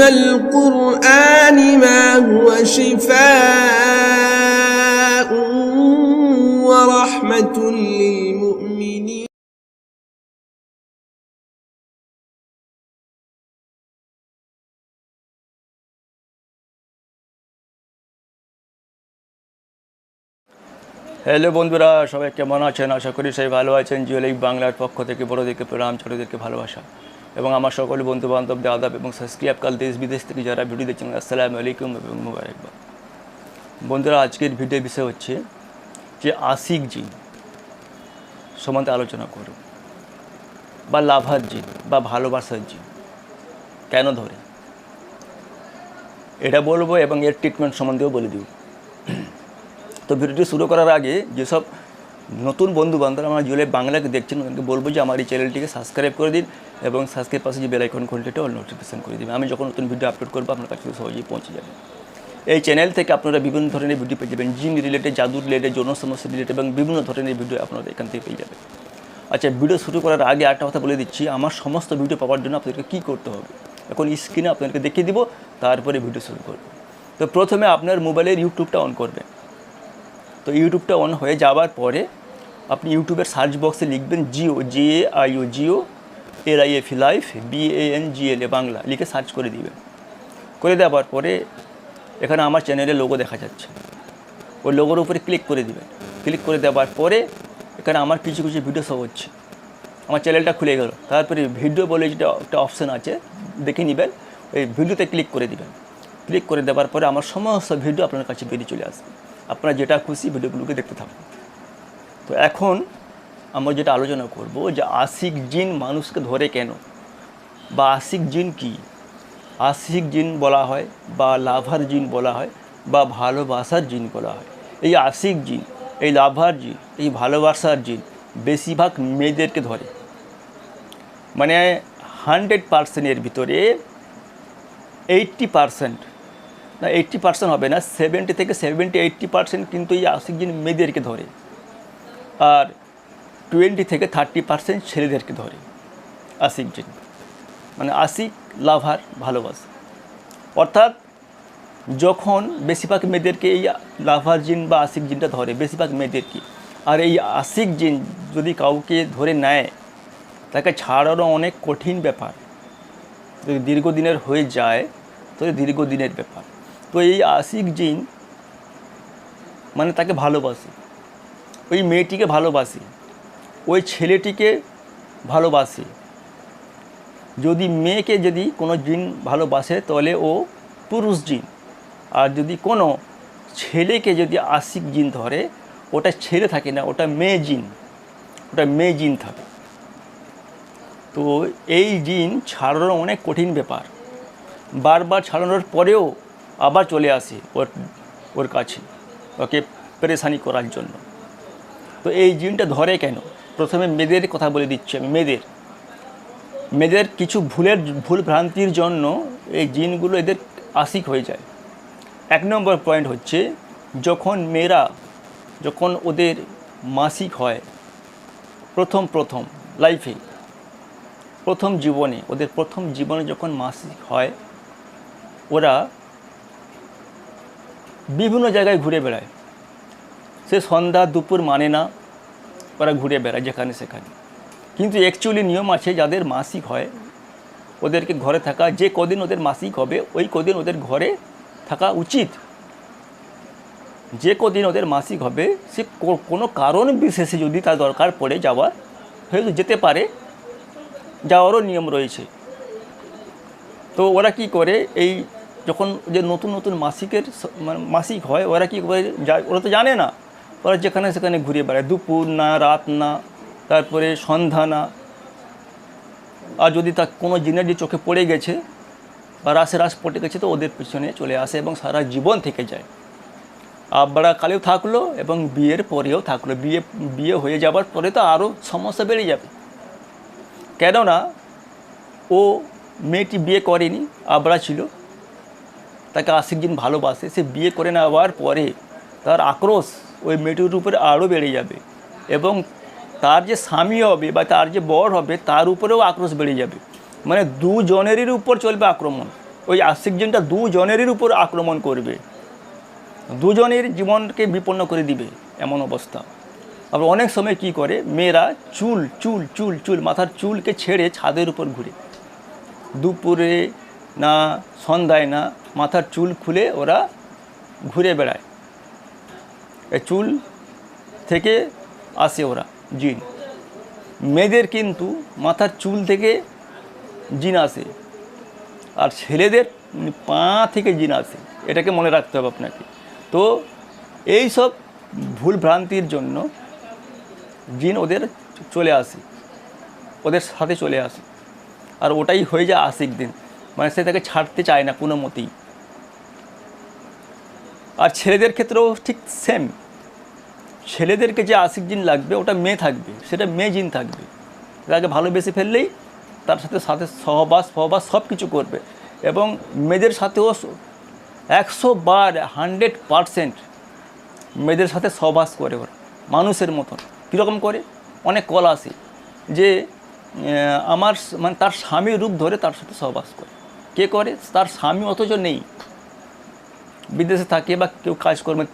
القرآن ما هو شفاء ورحمة للمؤمنين hello বন্ধুরা সবাই কেমন আছেন আশা করি সবাই ভালো আছেন জিওলিক বাংলার পক্ষ থেকে বড়োদেরকে প্রণাম ছোটোদেরকে ভালোবাসা এবং আমার সকল বন্ধু বান্ধবদের আদাব এবং সাবস্ক্রাইব কাল দেশ বিদেশ থেকে যারা ভিডিও দেখছেন, আসসালামু আলাইকুম এবং মুবারকবাদ। বন্ধুরা, আজকের ভিডিওর বিষয় হচ্ছে যে আশিক জিন সম্বন্ধে আলোচনা করব বা লাভার জিন, বা ভালোবাসার জিন, কেন ধরে? এটা বলব এবং এর ট্রিটমেন্ট সম্বন্ধেও বলে দিব। তো ভিডিওটি শুরু করার আগে যেসব নতুন বন্ধু বান্ধব আমার জুলাই বাংলাকে দেখছেন, ওদেরকে বলব যে আমার এই চ্যানেলটিকে সাবস্ক্রাইব করে দিন এবং সাবস্ক্রাইব পাশে যে বেলাইকন ঘন্টাটা অল নোটিফিকেশন করে দিন আমি যখন নতুন ভিডিও আপলোড করব, আপনার কাছে সহজেই পৌঁছে যাবে এই চ্যানেল থেকে আপনারা বিভিন্ন ধরনের ভিডিও পেয়ে যাবেন। জিম রিলেটেড জাদু রিলেটেড যৌন সমস্যা রিলেটেড এবং বিভিন্ন ধরনের ভিডিও আপনারা এখান থেকে পেয়ে যাবেন। আচ্ছা ভিডিও শুরু করার আগে একটা কথা বলে দিচ্ছি, আমার সমস্ত ভিডিও পাওয়ার জন্য আপনাদেরকে কী করতে হবে? এখন স্ক্রিনে আপনাদেরকে দেখিয়ে দিব, তারপরে ভিডিও শুরু করব। তো প্রথমে আপনার মোবাইলের ইউটিউবটা অন করবেন। তো ইউটিউবটা অন হয়ে যাওয়ার পরে আপনি ইউটিউবের সার্চ বক্সে লিখবেন geo G A I O geo L I F life B A N G L A, Bangla, লিখে সার্চ করে দিবেন। করে দেওয়ার পরে এখানে আমার চ্যানেলের লোগো দেখা যাচ্ছে। ওই লোগোর উপরে ক্লিক করে দিবেন। ক্লিক করে দেওয়ার পরে এখানে আমার কিছু কিছু ভিডিও সব হচ্ছে। আমার চ্যানেলটা খুলে গেল। তারপরে ভিডিও বলে যেটা, একটা অপশান আছে, দেখে নেবেন। ওই ভিডিওতে ক্লিক করে দিবেন। ক্লিক করে দেওয়ার পরে আমার সমস্ত ভিডিও আপনার কাছে বেরিয়ে চলে আসবে। আপনারা যেটা খুশি ভিডিওগুলোকে দেখতে থাকুন। এখন আমরা যেটা আলোচনা করব যে আশিক জিন মানুষকে ধরে কেন? বা আশিক জিন কি? আশিক জিন বলা হয় বা লাভার জিন বলা হয় বা ভালোবাসার জিন বলা হয়। এই আশিক জিন, এই লাভার জিন, এই ভালোবাসার জিন বেশিরভাগ মেয়েদেরকে ধরে। মানে হান্ড্রেড পার্সেন্টের ভিতরে এইট্টি পার্সেন্ট, না, এইট্টি পার্সেন্ট হবে না, সেভেন্টি থেকে সেভেন্টি, এইট্টি পার্সেন্ট কিন্তু এই আশিক জিন মেয়েদেরকে ধরে। আর টোয়েন্টি থেকে থার্টি পার্সেন্ট ছেলেদেরকে ধরে। আশিক জিন। মানে আশিক লাভার ভালোবাসা। অর্থাৎ যখন বেশিরভাগ মেয়েদেরকে এই লাভার জিন বা আশিক জিনটা ধরে, বেশিরভাগ মেয়েদেরকে। আর এই আশিক জিন যদি কাউকে ধরে নেয়, তাকে ছাড়ানো অনেক কঠিন ব্যাপার। যদি দীর্ঘদিনের হয়ে যায় তাহলে দীর্ঘদিনের ব্যাপার। তো এই আশিক জিন মানে তাকে ভালোবাসে। ওই মেয়েটিকে ভালোবাসে, ওই ছেলেটিকে ভালোবাসে। যদি মেয়েকে যদি কোনো জিন ভালোবাসে, তাহলে ও পুরুষ জিন। আর যদি কোনো ছেলেকে যদি আশিক জিন ধরে, ওটা ছেলে থাকে না, ওটা মেয়ে জিন, ওটা মেয়ে জিন থাকে। তো এই জিন ছাড়ানো অনেক কঠিন ব্যাপার। বারবার ছাড়ানোর পরেও আবার চলে আসে ওর ওর কাছে, ওকে পরেশানি করার জন্য। তো এই জিনটা ধরে কেন? প্রথমে মেয়েদের কথা বলে দিচ্ছি আমি, মেয়েদের। মেয়েদের কিছু ভুলের, ভুল ভ্রান্তির জন্য এই জিনগুলো এদের আশিক হয়ে যায়। এক নম্বর পয়েন্ট হচ্ছে, যখন মেয়েরা, যখন ওদের মাসিক হয়, প্রথম প্রথম লাইফে, প্রথম জীবনে, ওদের প্রথম জীবনে যখন মাসিক হয়, ওরা বিভিন্ন জায়গায় ঘুরে বেড়ায়। সে সন্ধ্যা, দুপুর মানে না, ওরা ঘুরে বেড়ায় যেখানে সেখানে। কিন্তু অ্যাকচুয়ালি নিয়ম আছে, যাদের মাসিক হয়, ওদেরকে ঘরে থাকা, যে কদিন ওদের মাসিক হবে, ওই কদিন ওদের ঘরে থাকা উচিত। যে কদিন ওদের মাসিক হবে, সে কোনো কারণ বিশেষে যদি তার দরকার পড়ে যাওয়ার হয়তো যেতে পারে, যাওয়ারও নিয়ম রয়েছে। তো ওরা কি করে, এই যখন যে নতুন নতুন মাসিকের মানে মাসিক হয়, ওরা কি করে ওরা তো জানে না। ওরা যেখানে সেখানে ঘুরে বেড়ায়। দুপুর না, রাত না, তারপরে সন্ধ্যা না। আর যদি তা কোনো জিনের যে চোখে পড়ে গেছে বা রাসে রাস পটে গেছে তো ওদের পিছনে চলে আসে এবং সারা জীবন থেকে যায়। আব্বারা কালেও থাকল এবং বিয়ের পরেও থাকল। বিয়ে বিয়ে হয়ে যাবার পরে তো আরও সমস্যা বেড়ে যাবে। কেননা ও মেয়েটি বিয়ে করেনি আবরা ছিল। তাকে আশিক দিন ভালোবাসে। সে বিয়ে করে নেওয়ার পরে তার আক্রোশ ওই মেয়েটির উপরে আরও বেড়ে যাবে এবং তার যে স্বামী হবে বা তার যে বর হবে, তার উপরেও আক্রোশ বেড়ে যাবে। মানে দুজনেরই উপর চলবে আক্রমণ। ওই আশিক জিনটা দুজনেরই উপর আক্রমণ করবে। দুজনের জীবনকে বিপন্ন করে দিবে এমন অবস্থা। আবার অনেক সময় কি করে, মেয়েরা চুল চুল চুল চুল, মাথার চুলকে ছেড়ে ছাদের উপর ঘুরে। দুপুরে না, সন্ধ্যায় না, মাথার চুল খুলে ওরা ঘুরে বেড়ায়। চুল থেকে আসে ওরা, জিন। মেয়েদের কিন্তু মাথার চুল থেকে জিন আসে, আর ছেলেদের পা থেকে জিন আসে, এটাকে মনে রাখতে হবে আপনাকে। তো এই সব ভুল ভ্রান্তির জন্য জিন ওদের চলে আসে, ওদের সাথে চলে আসে, আর ওটাই হয়ে যায় আশিক দিন। মানে সে তাকে ছাড়তে চায় না কোনো মতেই। আর ছেলেদের ক্ষেত্রেও ঠিক সেম ছেলেদেরকে যে আশিক জিন লাগবে, ওটা মেয়ে থাকবে, সেটা মেয়ে জিন থাকবে। তাকে ভালোবেসে ফেললেই তার সাথে সাথে সহবাস, ফহবাস সব কিছু করবে। এবং মেয়েদের সাথেও একশো বার হান্ড্রেড পারসেন্ট মেয়েদের সাথে সহবাস করে ওরা, মানুষের মতন। কীরকম করে? অনেক কল আসে যে আমার মানে তার স্বামীর রূপ ধরে তার সাথে সহবাস করে। কে করে? তার স্বামী অথচ নেই। বিদেশে থাকে বা কেউ কাজকর্মে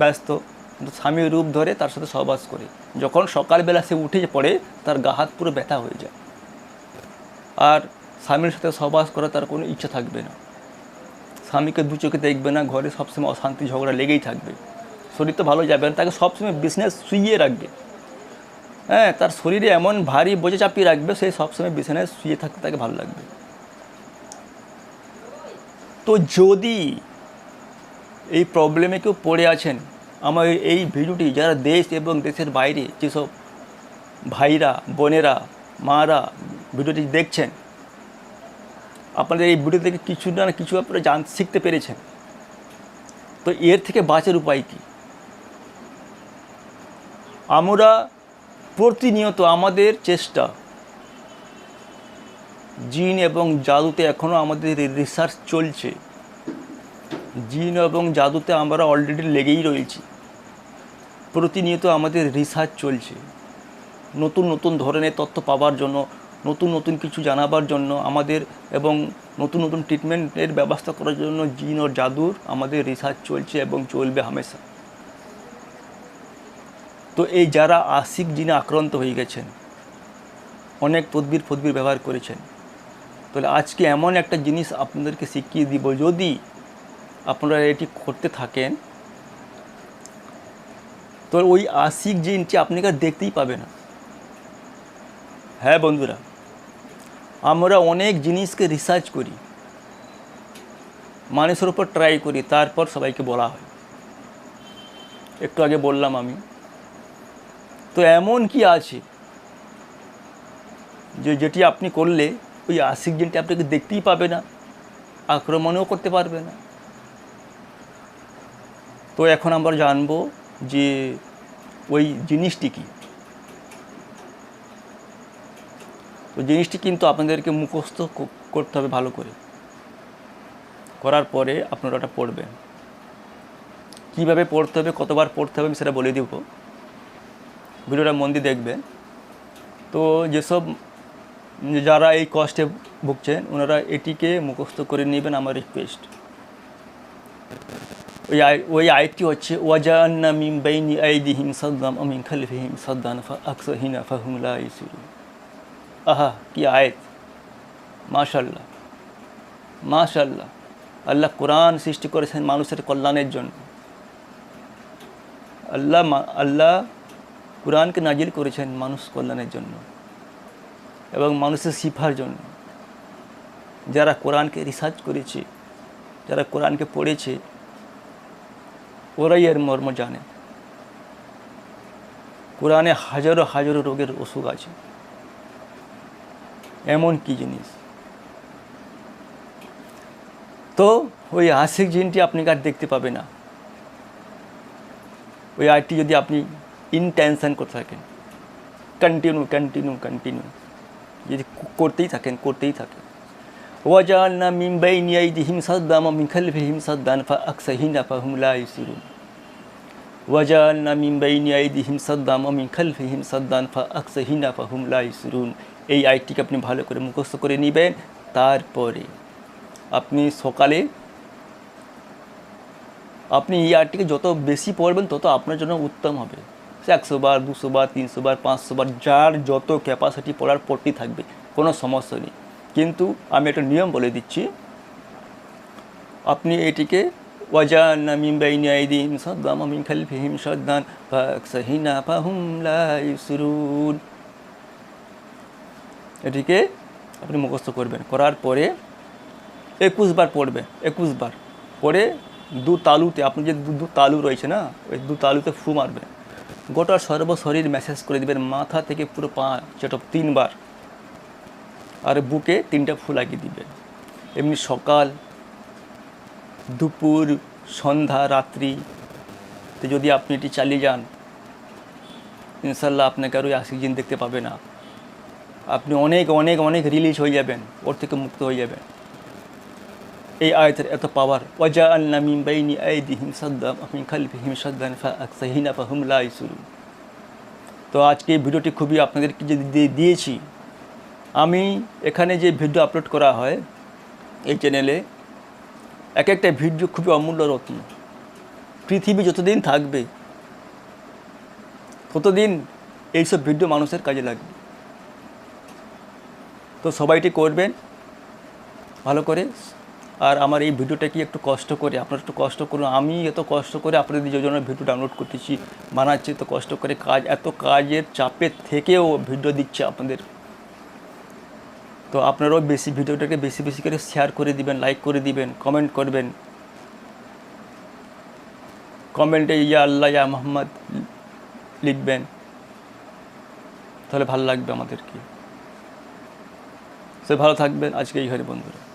ব্যস্ত, কিন্তু স্বামীর রূপ ধরে তার সাথে সহবাস করে। যখন সকালবেলা সে উঠে পড়ে, তার গা হাত পুরো ব্যথা হয়ে যায়। আর স্বামীর সাথে সহবাস করা তার কোনো ইচ্ছা থাকবে না। স্বামীকে দু চোখে দেখবে না, ঘরে সবসময় অশান্তি, ঝগড়া লেগেই থাকবে। শরীর তো ভালো যাবে না, তাকে সবসময় বিজনেস শুইয়ে রাখবে। হ্যাঁ তার শরীরে এমন ভারী বোঝা চাপিয়ে রাখবে, সে সবসময় বিছানায় শুয়ে থাকতে তাকে ভালো লাগবে। তো যদি এই প্রবলেমে কেউ পড়ে আছেন? আমার এই ভিডিওটি যারা দেশ এবং দেশের বাইরে যেসব ভাইরা, বোনেরা, মারা ভিডিওটি দেখছেন, আপনাদের এই ভিডিও থেকে কিছু না কিছু আপনারা জান, শিখতে পেরেছেন। তো এর থেকে বাঁচার উপায় কী? আমরা প্রতিনিয়ত আমাদের চেষ্টা, জিন এবং জাদুতে এখনও আমাদের রিসার্চ চলছে। জিন এবং জাদুতে আমরা অলরেডি লেগেই রয়েছি। প্রতিনিয়ত আমাদের রিসার্চ চলছে। নতুন নতুন ধরনের তথ্য পাওয়ার জন্য, নতুন নতুন কিছু জানাবার জন্য আমাদের এবং নতুন নতুন ট্রিটমেন্টের ব্যবস্থা করার জন্য জিন ও জাদুর আমাদের রিসার্চ চলছে এবং চলবে হামেশা। তো এই যারা আশিক জিনে আক্রান্ত হয়ে গেছেন, অনেক তদবির ফদবির ব্যবহার করেছেন, তাহলে আজকে এমন একটা জিনিস আপনাদেরকে শিখিয়ে দিব, যদি আপনারা এটি করতে থাকেন, তো ওই আশিক জিনটি আপনাকে দেখতেই পাবে না। হ্যাঁ বন্ধুরা, আমরা অনেক জিনিসকে রিসার্চ করি, মানুষের উপর ট্রাই করি, তারপর সবাইকে বলা হয়। একটু আগে বললাম আমি। তো এমন কি আছে যে যেটি আপনি করলে ওই আশিক জিনটি আপনাকে দেখতেই পাবে না, আক্রমণও করতে পারবে না। তো এখন আমরা জানব যে ওই জিনিসটি কী। তো জিনিসটি কিন্তু আপনাদেরকে মুখস্থ করতে হবে ভালো করে। করার পরে আপনারা ওটা পড়বেন। কীভাবে পড়তে হবে, কতবার পড়তে হবে আমি সেটা বলে দেব। ভিডিওটা মন দিয়ে দেখবেন। তো যেসব যারা এই কষ্টে ভুগছেন, ওনারা এটিকে মুখস্থ করে নেবেন আমার রিকোয়েস্ট। ওই আয়টি হচ্ছে ওয়াজান্না মিম বাইনি আইদিহিম সাদ্দাম আমিন খালিফিহিম সাদ্দান আকসাহিনা ফাহুম লা ইসিরুন আহা কি আয়াত মাশাল্লাহ মাশাল্লাহ আল্লাহ কোরআন সৃষ্টি করেছেন মানুষের কল্যাণের জন্য। আল্লাহ আল্লাহ কোরআনকে নাজিল করেছেন মানুষ কল্যাণের জন্য এবং মানুষের শিফার জন্য। যারা কোরআনকে রিসার্চ করেছে, যারা কোরআনকে পড়েছে ওরাই এর মর্ম জানে। কোরআনে হাজারো হাজারো রোগের অসুখ আছে। এমন কি জিনিস? তো ওই আশিক জিনটি আপনি আর দেখতে পাবে না। ওই আয়টি যদি আপনি ইনটেনশন করতে থাকেন কন্টিনিউ কন্টিনিউ কন্টিনিউ যদি করতেই থাকেন করতেই থাকেন ওয়াজালনা মিন বাইনি আইদিহিম সাদ্দাম মিন খালফিহিম সাদ্দান ফাআকসাহিনা ফাহুম লা ইউসিরুন ওয়াজালনা মিন বাইনি আইদিহিম সাদ্দাম মিন খালফিহিম সাদ্দান ফাআকসাহিনা ফাহুম লা ইউসিরুন এই আইটিকে আপনি ভালো করে মুখস্থ করে নেবেন, তারপরে আপনি সকালে আপনি এই আর্টটিকে যত বেশি পড়বেন, তত আপনার জন্য উত্তম হবে। সে একশো বার, দুশো বার, তিনশো বার, পাঁচশো বার, যার যত ক্যাপাসিটি পড়ার পড়তে থাকবে, কোনো সমস্যা নেই। কিন্তু আমি একটা নিয়ম বলে দিচ্ছি। আপনি এটিকে এটিকে আপনি মুখস্থ করবেন। করার পরে একুশ বার পড়বেন, একুশ বার। পরে দু তালুতে, আপনি যে দু তালু রয়েছে না, ওই দু তালুতে ফু মারবেন। গোটা সর্বশরীর মেসেজ করে দিবেন, মাথা থেকে পুরো পা, যেটা তিনবার। আর বুকে তিনটা ফুল লাগিয়ে দিবেন এমনি সকাল, দুপুর, সন্ধ্যা, রাত্রি, তো যদি আপনি এটি চালিয়ে যান ইনশাল্লাহ আপনাকে আর ওই অক্সিজেন দেখতে পাবে না। আপনি অনেক অনেক অনেক রিলিজ হয়ে যাবেন, ওর থেকে মুক্ত হয়ে যাবেন। এই আয়তের এত পাওয়ার ওয়াজা আল্লা মিন বাইনি আইদিহিম সাদ্দাম মিন খালফিহিম সাদ্দান ফাকসাহিনা ফাহুম লা ইউসিরুন তো আজকে এই ভিডিওটি খুবই আপনাদেরকে যে দিয়ে- দিয়েছি আমি এখানে যে ভিডিও আপলোড করা হয়, এই চ্যানেলে এক একটা ভিডিও খুবই অমূল্য রত্ন পৃথিবী যতদিন থাকবে, ততদিন এইসব ভিডিও মানুষের কাজে লাগবে। তো সবাইটি করবেন, ভালো করে। আর আমার এই ভিডিওটা কি একটু কষ্ট করে, আপনারা একটু কষ্ট করুন। আমি এত কষ্ট করে আপনাদের জন্য ভিডিও ডাউনলোড করতেছি, বানাচ্ছি তো কষ্ট করে কাজ, এত কাজের চাপের থেকেও ভিডিও দিচ্ছে আপনাদের। তো আপনারাও বেশি ভিডিওটাকে বেশি বেশি করে শেয়ার করে দিবেন লাইক করে দিবেন কমেন্ট করবেন। কমেন্টে ইয়া আল্লাহ, ইয়া মোহাম্মদ লিখবেন। তাহলে ভালো লাগবে আমাদেরকে। সে ভালো থাকবেন। আজকে এই ঘরে বন্ধুরা।